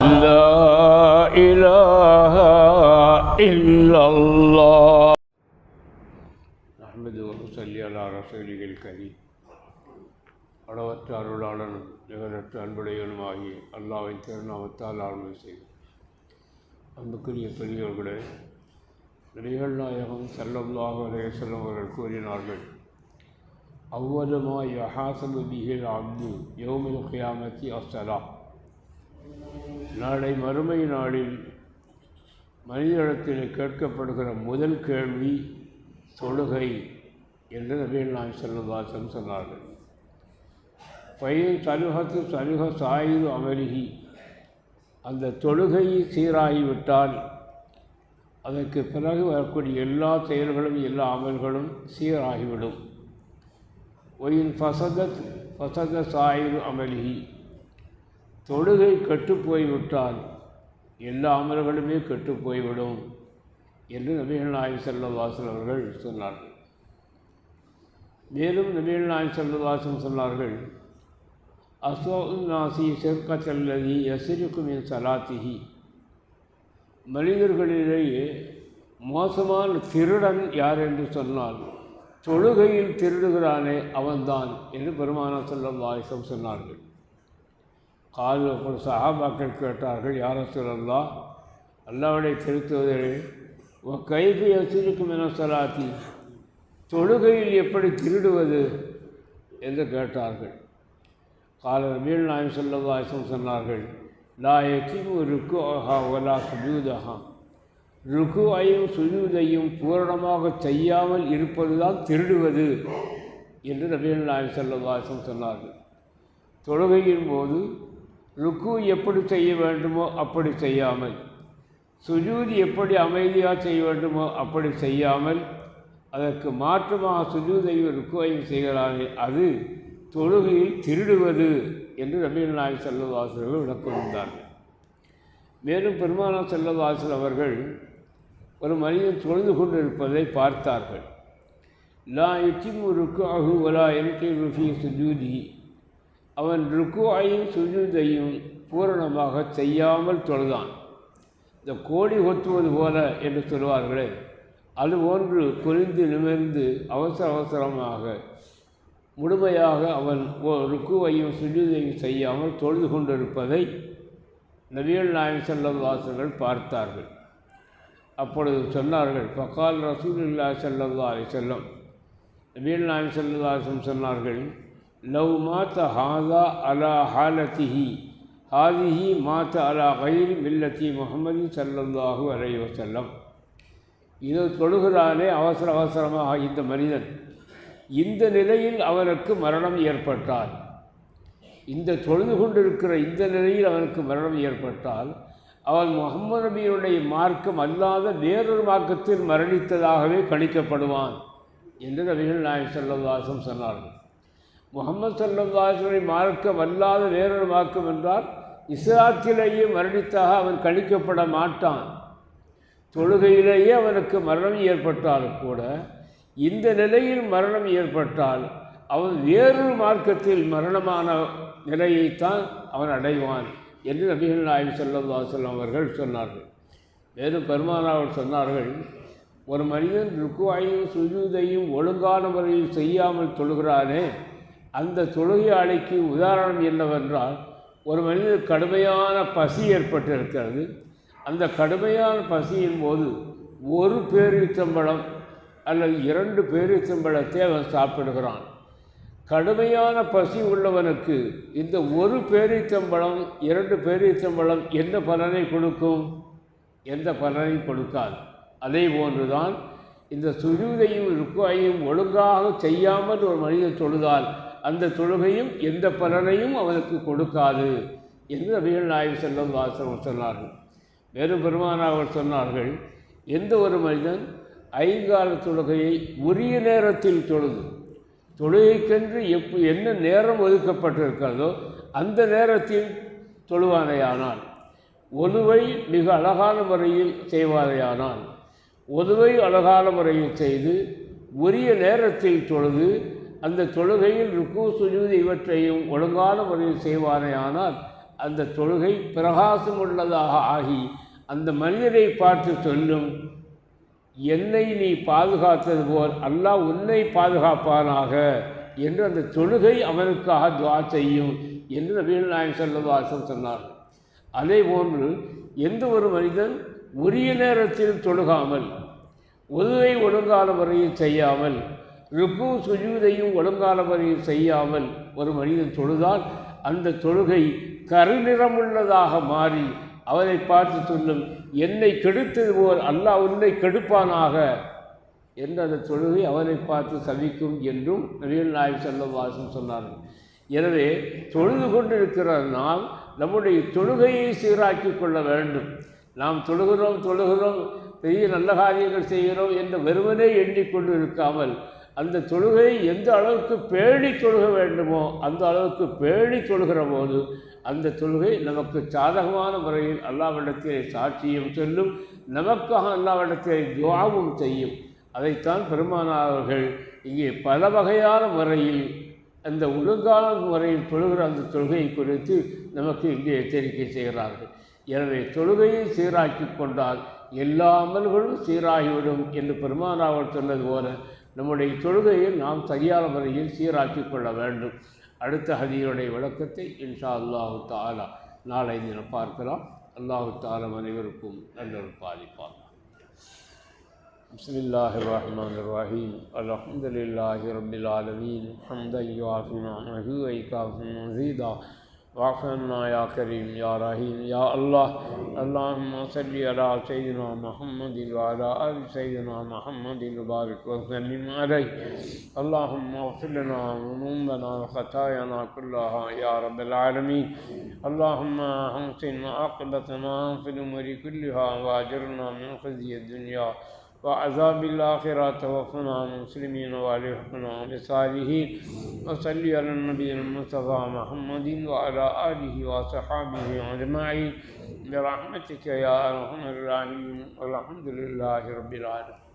لا إله إلا الله نحمد ونصلي على رسوله الكريم அளவற்ற அருளாளன் நிகழற்ற அன்புடையவனுமாகி அல்லாவின் திருநாமத்தால் ஆரம்பி செய்யும் அன்புக்குரிய பெரியவர்களே நபிகள் நாயகம் சல்லல்லாஹு அலைஹி வஸல்லம் அவர்கள் கூறினார்கள் அவ்வளமா யஹாசபு பிஹில் அப்து யோமில் கியாமத்தி அஸ்ஸலா நாளை மறுமை நாளில் மனிதத்தில் கேட்கப்படுகிற முதல் கேள்வி தொழுகை என்று நபிகள் நாயகம் செல்வதாசம் சொன்னார்கள். பயிர் சலுகத்து சலுக சாயுது அமருகி அந்த தொழுகை சீராகிவிட்டால் அதற்கு பிறகு வரக்கூடிய எல்லா செயல்களும் எல்லா அமல்களும் சீராகிவிடும். ஒயின் ஃபசதத் ஃபசத சாயுது அமலிகி தொழுகை கெட்டுப்போய்விட்டால் எல்லா அமல்களுமே கெட்டுப்போய்விடும் என்று நபிகள் நாயகம் செல்லவாசல் அவர்கள் சொன்னார்கள். மேலும் நபிகள் நாயகம் செல்லவாசன் சொன்னார்கள் அசோநாசி செர்கத்தல்லதி எசிரிக்கும் என் சலாத்திகி மனிதர்களிலேயே மோசமான திருடன் யார் என்று சொன்னால் தொழுகையில் திருடுகிறானே அவன்தான் என்று பெருமானா செல்லம் வாயசம் சொன்னார்கள். காலில் அப்படி சஹாபாக்கள் கேட்டார்கள் யார சொல்லல்லா அல்லாவுடைய திருத்துவதே கைது எசிருக்கும் என சலாத்தி தொழுகையில் எப்படி திருடுவது? என்று கேட்டார்கள். கால மீள் நாயம் செல்லவாசம் சொன்னார்கள் லா எக்கிமு ருக்கு ஆஹா ஒலா சுஜூதஹா. ருக்குவையும் சுஜூதையும் பூரணமாக செய்யாமல் இருப்பதுதான் திருடுவது என்று நபீல் நாயம் செல்லவாசம் சொன்னார்கள். தொழுகையின் போது ருக்கு எப்படி செய்ய வேண்டுமோ அப்படி செய்யாமல் சுஜூதி எப்படி அமைதியாக செய்ய வேண்டுமோ அப்படி செய்யாமல் அதற்கு மாற்றமாக சுஜூதையும் ருக்குவையும் செய்கிறானே அது தொழுகையில் திருடுவது என்று ரபீல் நாயக் செல்லவாசர்கள் விளக்கொண்டார்கள் மேலும் பெருமானா செல்லவாசல் அவர்கள் ஒரு மனிதன் தொழுது கொண்டிருப்பதை பார்த்தார்கள். லா இச்சிம் ருக்கு அகு வலா என்கை ருஃபி சுஜூதி அவன் ருக்குவாயும் சுஜூதையும் பூரணமாக செய்யாமல் தொழுதான். இந்த கோடி ஒத்துவது போல என்று சொல்வார்களே அதுபோன்று குறிந்து நிமிர்ந்து அவசர அவசரமாக முழுமையாக அவன் ருக்குவையும் சுஜூதையும் செய்யாமல் தொழுது கொண்டிருப்பதை நபியல் நாயன் செல்லவாசர்கள் பார்த்தார்கள். அப்பொழுது சொன்னார்கள் பக்கால் ரசூலுல்லா செல்லல்லா அலி செல்லம் நபியல் நாயன் செல்லதாசம் சொன்னார்கள் லவ் மாத்த ஹாதா அலா ஹாலத்திஹி ஹாதிஹி மாத்த அலா கயிறு மில்லத்தி முகமது சல்லல்லாஹு அலை வசல்லம் இது தொழுகிறானே அவசர அவசரமாக இந்த மனிதன். இந்த நிலையில் அவனுக்கு மரணம் ஏற்பட்டால் இந்த தொழுது கொண்டிருக்கிற இந்த நிலையில் அவனுக்கு மரணம் ஏற்பட்டால் அவன் முகமது நபியுடைய மார்க்கம் அல்லாத வேறொரு மார்க்கத்தில் மரணித்ததாகவே கணிக்கப்படுவான் என்று நபிகள் நாயக் செல்லவாசம் சொன்னார்கள். முகமது சல்லவாசனுடைய மார்க்க வல்லாத வேறொரு மார்க்கம் என்றால் இஸ்லாத்திலேயே மரணித்தாக அவன் கணிக்கப்பட மாட்டான். தொழுகையிலேயே அவனுக்கு மரணம் ஏற்பட்டாலும் கூட இந்த நிலையில் மரணம் ஏற்பட்டால் அவன் வேறொரு மார்க்கத்தில் மரணமான நிலையைத்தான் அவன் அடைவான் என்று நபிகள் நாயகம் செல்லம் அவர்கள் சொன்னார்கள். மேலும் பெருமானாவர் சொன்னார்கள் ஒரு மனிதன் ருக்குவாயும் சுஜூதையும் ஒழுங்கான முறையில் செய்யாமல் தொழுகிறானே அந்த தொழுகையாளிக்கு உதாரணம் என்னவென்றால் ஒரு மனிதன் கடுமையான பசி ஏற்பட்டிருக்கிறது. அந்த கடுமையான பசியின் போது ஒரு பேரீச்சம்பழம் அல்லது இரண்டு பேரீச்சம்பழத்தை அவன் சாப்பிடுகிறான். கடுமையான பசி உள்ளவனுக்கு இந்த ஒரு பேரீச்சம்பழம் இரண்டு பேரீச்சம்பழம் என்ன பலனை கொடுக்கும்? எந்த பலனையும் கொடுக்காது. அதே போன்றுதான் இந்த சுஜூதையும் ருக்குவையும் ஒழுங்காக செய்யாமல் ஒரு மனிதன் தொழுதால் அந்த தொழுகையும் எந்த பலனையும் அவனுக்கு கொடுக்காது என்று நபிகள் நாயகம் செல்லும் வாசகம் சொன்னார்கள். வேறு பெருமான அவர் சொன்னார்கள் எந்த ஒரு மனிதன் ஐங்கால தொழுகையை உரிய நேரத்தில் தொழுது தொழுகைக்கென்று எப் என்ன நேரம் ஒதுக்கப்பட்டிருக்கிறதோ அந்த நேரத்தில் தொழுவானேயானால் ஒதுவை மிக அழகான முறையில் செய்வாரேயானால் ஒதுவை அழகான முறையில் செய்து உரிய நேரத்தில் தொழுது அந்த தொழுகையில் ருக்கு சுஜூது இவற்றையும் ஒழுங்கான முறையில் செய்வானேயானால் அந்த தொழுகை பிரகாசம் உள்ளதாக ஆகி அந்த மனிதரை பார்த்து சொல்லும் என்னை நீ பாதுகாத்தது போல் அல்லாஹ் உன்னை பாதுகாப்பானாக என்று அந்த தொழுகை அவனுக்காக துவா செய்யும் என்று நபீல் நாயகம் செல்லவாசம் சொன்னார் அதே போன்று எந்த ஒரு மனிதன் உரிய நேரத்தில் தொழுகாமல் உதவை ஒழுங்கால முறையில் செய்யாமல் ருக்கு சுஜூதையும் ஒழுங்கால செய்யாமல் ஒரு மனிதன் தொழுதால் அந்த தொழுகை கருநிறமுள்ளதாக மாறி அவரை பார்த்து சொல்லும் என்னை கெடுத்தது போல் அல்லாஹ் உன்னை கெடுப்பானாக என்று அந்த தொழுகை அவனை பார்த்து சவிக்கும் என்றும் நவீன நாயக் செல்லம் வாசம் சொன்னார்கள். எனவே தொழுது கொண்டிருக்கிற நாம் நம்முடைய தொழுகையை சீராக்கி கொள்ள வேண்டும். நாம் தொழுகிறோம் தொழுகிறோம் பெரிய நல்ல காரியங்கள் செய்கிறோம் என்று வெறுமனே எண்ணிக்கொண்டு இருக்காமல் அந்த தொழுகையை எந்த அளவுக்கு பேணி தொழுக வேண்டுமோ அந்த அளவுக்கு பேணி தொழுகிற போது அந்த தொழுகை நமக்கு சாதகமான முறையில் அல்லாவிடத்திலே சாட்சியம் சொல்லும் நமக்காக அல்லாவிடத்திலே துவாவும் செய்யும். அதைத்தான் பெருமானார்கள் இங்கே பல வகையான முறையில் அந்த ஒழுங்கான முறையில் தொழுகிற அந்த தொழுகையை குறித்து நமக்கு இங்கே எச்சரிக்கை செய்கிறார்கள். எனவே தொழுகையை சீராக்கி கொண்டால் எல்லா அமல்களும் சீராகிவிடும் என்று பெருமானாவர் சொன்னது போல நம்முடைய தொழுகையை நாம் சரியான முறையில் சீராக்கி கொள்ள வேண்டும் அடுத்த ஹதியுடைய விளக்கத்தை இன்ஷா அல்லாஹு தாலா நாளை தினம் பார்க்கலாம் அல்லாஹு தாலம் அனைவருக்கும் நல்லொரு பாதிப்பார் بسم الله الرحمن الرحيم الحمد لله رب العالمين حمدا يوافي نعمه ويكافي مزيدا واغفرنا يا كريم يا رحيم يا الله. اللهم صل على سيدنا محمد وعلى آل سيدنا محمد وبارك وسلم عليه. اللهم اغفر لنا ذنوبنا وخطايانا كلها يا رب العالمين. اللهم أحسن عاقبتنا في الأمور كلها وأجرنا من خزي الدنيا. وعذاب الآخرة توفنا مسلمين والحقنا بصالحين وصل على النبي المصطفى محمد وعلى آله وصحابه أجمعين. برحمتك يا أرحم الراحمين. والحمد لله رب العالمين.